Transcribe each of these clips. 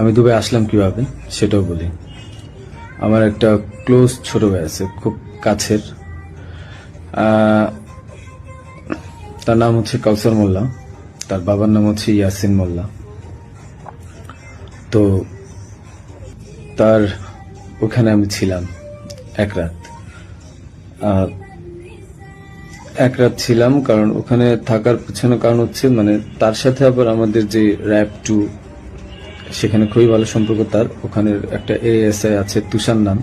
আমি দুবাই আসলাম কীভাবে, সেটাও বলি। আমার একটা ক্লোজ ছোট ভাই আছে, খুব কাছের। তার নাম হচ্ছে কাউসার মোল্লা, তার বাবার নাম হচ্ছে ইয়াসিন মোল্লা। তো তার ওখানে আমি ছিলাম এক রাত। এক রাত ছিলাম কারণ ওখানে থাকার পিছনে কারণ হচ্ছে মানে তার সাথে আবার আমাদের যে র্যাপ টু সেখানে খুবই ভালো সম্পর্ক, তার ওখানে একটা এএসআই আছে, তুষার নাম,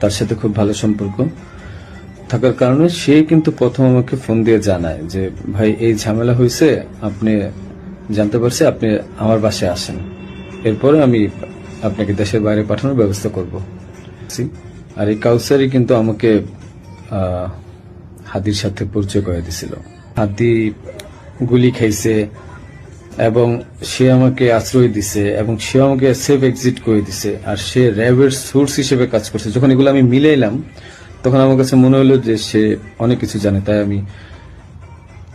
তার সাথে খুব ভালো সম্পর্ক। থাকার কারণে সে কিন্তু প্রথম আমাকে ফোন দিয়ে জানায় যে, ভাই, এই ঝামেলা হয়েছে আপনি জানতে পারছি আপনি আমার বাসায় আসেন। এরপরে আমি আপনাকে দেশের বাইরে পাঠানোর ব্যবস্থা করব। আর এই কাউসারি কিন্তু আমাকে হাদির সাথে পরিচয় করে দিছিল। হাদি গুলি খাইছে এবং সে আমাকে আশ্রয় দিছে এবং সে আমাকে সেফ এক্সিট করে দিছে। আর সে র্যাবের সোর্স হিসেবে কাজ করছে। যখন এগুলো আমি মিলাইলাম তখন আমার কাছে মনে হলো যে সে অনেক কিছু জানে। তাই আমি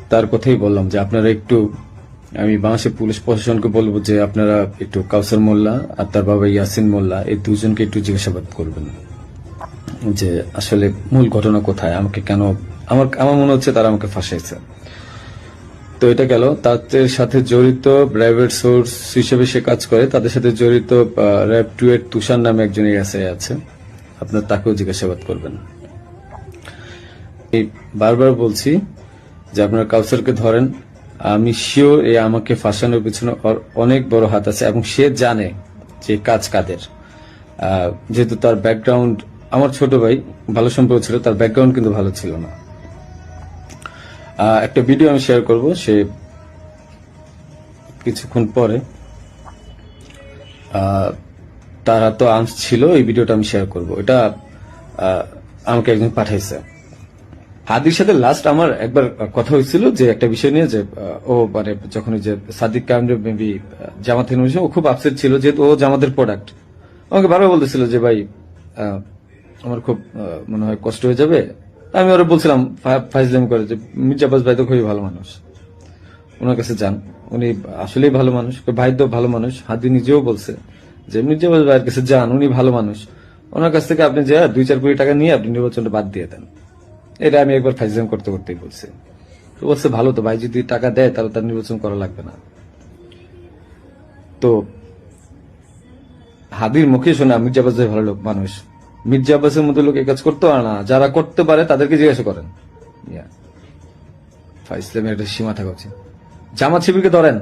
তার কথাই বললাম যে, আপনারা একটু, আমি বাংলাদেশের পুলিশ প্রশাসনকে বলব যে, আপনারা একটু কাউসার মোল্লা আর তার বাবা ইয়াসিন মোল্লা, এই দুজনকে একটু জিজ্ঞাসাবাদ করবেন। যে, আসলে মূল ঘটনা কোথায়? আমাকে কেন, আমার আমার মনে হচ্ছে তারা আমাকে ফাঁসাইছে। তো এটা গেল। তাদের সাথে জড়িত প্রাইভেট সোর্স হিসেবে সে কাজ করে। তাদের সাথে জড়িত র্যাব টু এর তুষার নামে একজন এসআই আছে। আপনার তাকেও জিজ্ঞাসাবাদ করবেন। বারবার বলছি যে আপনারা কাউসারকে ধরেন। আমি শিওর এ আমাকে ফাঁসানোর পিছনে অনেক বড় হাত আছে এবং সে জানে যে কাজ কাদের। যেহেতু তার ব্যাকগ্রাউন্ড আমার ছোট ভাই ভালো সম্পর্ক ছিল, তার ব্যাকগ্রাউন্ড কিন্তু ভালো ছিল না। একটা ভিডিও আমি শেয়ার করব, সে কিছুক্ষণ পরে। তারা তো আর্মস ছিল, এই ভিডিওটা আমি শেয়ার করব। এটা আমাকে একজন পাঠাইছে। হাদির সাথে লাস্ট আমার একবার কথা হয়েছিল যে একটা বিষয় নিয়ে যে ও মানে যখন যে সাদিক কামরে মেবি জামাত ইউনিভার্সিটি ও খুব আপসেট ছিল যেহেতু ও জামাতের প্রোডাক্ট আমাকে বারবার বলতেছিল যে, ভাই আমার খুব মনে হয় কষ্ট হয়ে যাবে আমি ওরা বলছিলাম ফাইজলামি করে যে মির্জাবাজ ভাই তো খুবই ভালো মানুষ। ওনার কাছে যান। উনি আসলেই ভালো মানুষ ভাই তো ভালো মানুষ। হাদি নিজেও বলছে যে মির্জাবাজ ভাইয়ের কাছে যান, উনি ভালো মানুষ। ওনার কাছ থেকে আপনি যা, দুই চার কোটি টাকা নিয়ে আপনি নির্বাচনটা বাদ দিয়ে দেন। এটা আমি একবার ফাইজলাম করতে করতেই বলছি। তো বলছে, ভালো তো ভাই, যদি টাকা দেয়, তাহলে তার নির্বাচন করা লাগবে না। তো হাদির মুখে শোনা মির্জা আব্বাস ভাই ভালো লোক, মানুষ। মির্জা আব্বাসের মতো লোক এই কাজ করতে পারে না। যারা করতে পারে, তাদেরকে জিজ্ঞাসা করেন। ফাইজলামের একটা সীমা থাকা উচিত। জামাত শিবিরকে ধরেন।